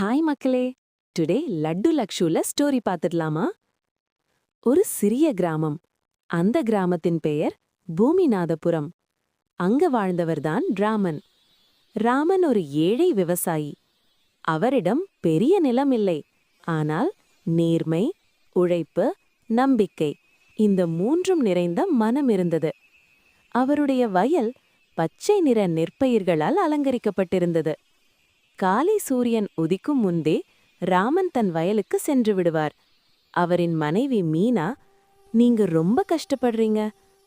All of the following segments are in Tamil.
ஹாய் மக்களே. டுடே லட்டு லக்ஷுல ஸ்டோரி பார்த்துடலாமா? ஒரு சிறிய கிராமம். அந்த கிராமத்தின் பெயர் பூமிநாதபுரம். அங்க வாழ்ந்தவர்தான் ராமன். ராமன் ஒரு ஏழை விவசாயி. அவரிடம் பெரிய நிலம் இல்லை. ஆனால் நேர்மை உழைப்பு நம்பிக்கை இந்த மூன்றும் நிறைந்த மனம் இருந்தது. அவருடைய வயல் பச்சை நிற நெற்பயிர்களால் அலங்கரிக்கப்பட்டிருந்தது. காலை சூரியன் உதிக்கும் முன்பே ராமன் தன் வயலுக்கு சென்று விடுவார். அவரின் மனைவி மீனா நீங்க ரொம்ப கஷ்டப்படுறீங்க.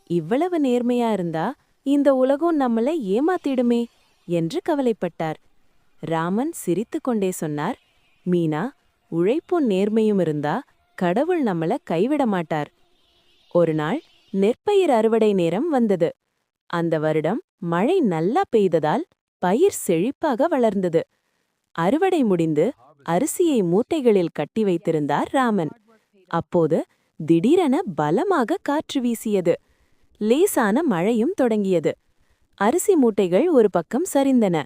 இவ்வளவு நேர்மையா இருந்தா இந்த உலகம் நம்மளை ஏமாத்திடுமே என்று கவலைப்பட்டார். ராமன் சிரித்துக்கொண்டே சொன்னார் மீனா உழைப்பும் நேர்மையும் இருந்தா கடவுள் நம்மள கைவிட மாட்டார். ஒரு நாள் நெற்பயிர் அறுவடை நேரம் வந்தது. அந்த வருடம் மழை நல்லா பெய்ததால் பயிர் செழிப்பாக வளர்ந்தது. அறுவடை முடிந்து அரிசியை மூட்டைகளில் கட்டி வைத்திருந்தார் ராமன். அப்போது திடீரென பலமாக காற்று வீசியது. லேசான மழையும் தொடங்கியது. அரிசி மூட்டைகள் ஒரு பக்கம் சரிந்தன.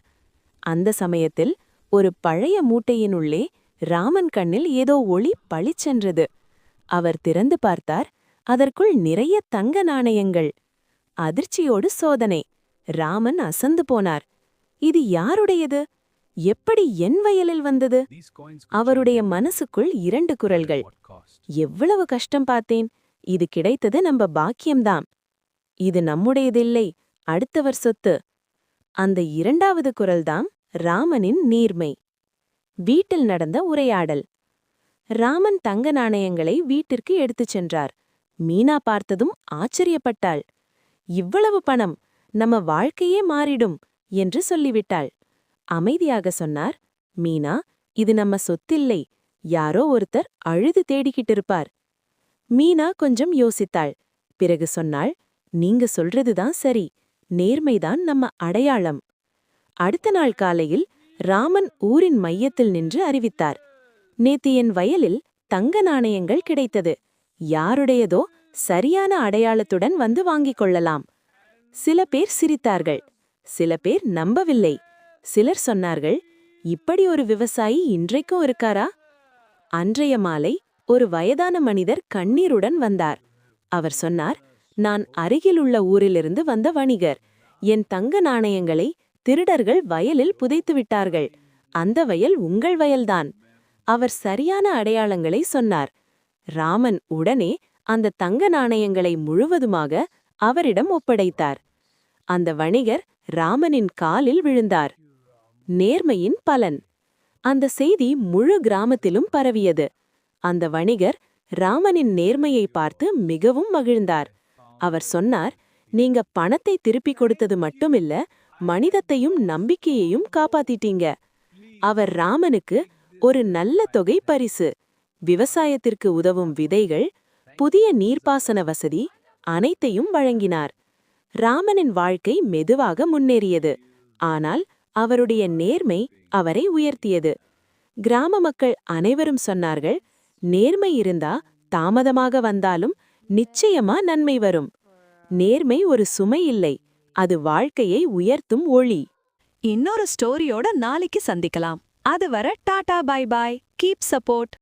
அந்த சமயத்தில் ஒரு பழைய மூட்டையினுள்ளே ராமன் கண்ணில் ஏதோ ஒளி பளிச்சென்றது அவர் திறந்து பார்த்தார் அதற்குள் நிறைய தங்க நாணயங்கள். அதிர்ச்சியோடு சோதனை. ராமன் அசந்து போனார். இது யாருடையது? எப்படி என் வயலில் வந்தது? அவருடைய மனசுக்குள் இரண்டு குரல்கள். எவ்வளவு கஷ்டம் பார்த்தேன். இது கிடைத்தது நம்ம பாக்கியம்தான். இது நம்முடையதில்லை. அடுத்தவர் சொத்து. அந்த இரண்டாவது குரல்தான் ராமனின் நீர்மை. வீட்டில் நடந்த உரையாடல். ராமன் தங்க நாணயங்களை வீட்டிற்கு எடுத்துச் சென்றார். மீனா பார்த்ததும் ஆச்சரியப்பட்டாள். இவ்வளவு பணம் நம்ம வாழ்க்கையே மாறிடும் என்று சொல்லிவிட்டாள். அமைதியாக சொன்னார். மீனா இது நம்ம சொத்தில்லை. யாரோ ஒருத்தர் அழுது தேடிக்கிட்டு இருப்பார் மீனா கொஞ்சம் யோசித்தாள். பிறகு சொன்னாள் நீங்க சொல்றதுதான் சரி. நேர்மைதான் நம்ம அடையாளம். அடுத்த நாள் காலையில் ராமன் ஊரின் மையத்தில் நின்று அறிவித்தார். நேத்து என் வயலில் தங்க நாணயங்கள் கிடைத்தது. யாருடையதோ சரியான அடையாளத்துடன் வந்து வாங்கிக் கொள்ளலாம். சில பேர் சிரித்தார்கள். சில பேர் நம்பவில்லை. சிலர் சொன்னார்கள் இப்படி ஒரு விவசாயி இன்றைக்கும் இருக்காரா? அன்றைய மாலை ஒரு வயதான மனிதர் கண்ணீருடன் வந்தார். அவர் சொன்னார் நான் அருகிலுள்ள ஊரிலிருந்து வந்த வணிகர். என் தங்க நாணயங்களை திருடர்கள் வயலில் புதைத்து விட்டார்கள். அந்த வயல் உங்கள் வயல்தான். அவர் சரியான அடையாளங்களை சொன்னார். ராமன் உடனே அந்த தங்க நாணயங்களை முழுவதுமாக அவரிடம் ஒப்படைத்தார். அந்த வணிகர் ராமனின் காலில் விழுந்தார். நேர்மையின் பலன். அந்த செய்தி முழு கிராமத்திலும் பரவியது. அந்த வணிகர் ராமனின் நேர்மையை பார்த்து மிகவும் மகிழ்ந்தார். அவர் சொன்னார் நீங்க பணத்தை திருப்பிக் கொடுத்தது மட்டுமில்ல மனிதத்தையும் நம்பிக்கையையும் காப்பாத்திட்டீங்க. அவர் ராமனுக்கு ஒரு நல்ல தொகை பரிசு. விவசாயத்திற்கு உதவும் விதைகள் புதிய நீர்ப்பாசன வசதி அனைத்தையும் வழங்கினார். ராமனின் வாழ்க்கை மெதுவாக முன்னேறியது. ஆனால் அவருடைய நேர்மை அவரை உயர்த்தியது. கிராம மக்கள் அனைவரும் சொன்னார்கள் நேர்மை இருந்தா தாமதமாக வந்தாலும் நிச்சயமா நன்மை வரும். நேர்மை ஒரு சுமை இல்லை அது வாழ்க்கையை உயர்த்தும் ஒளி. இன்னொரு ஸ்டோரியோட நாளைக்கு சந்திக்கலாம். அதுவரை tata bye bye keep support.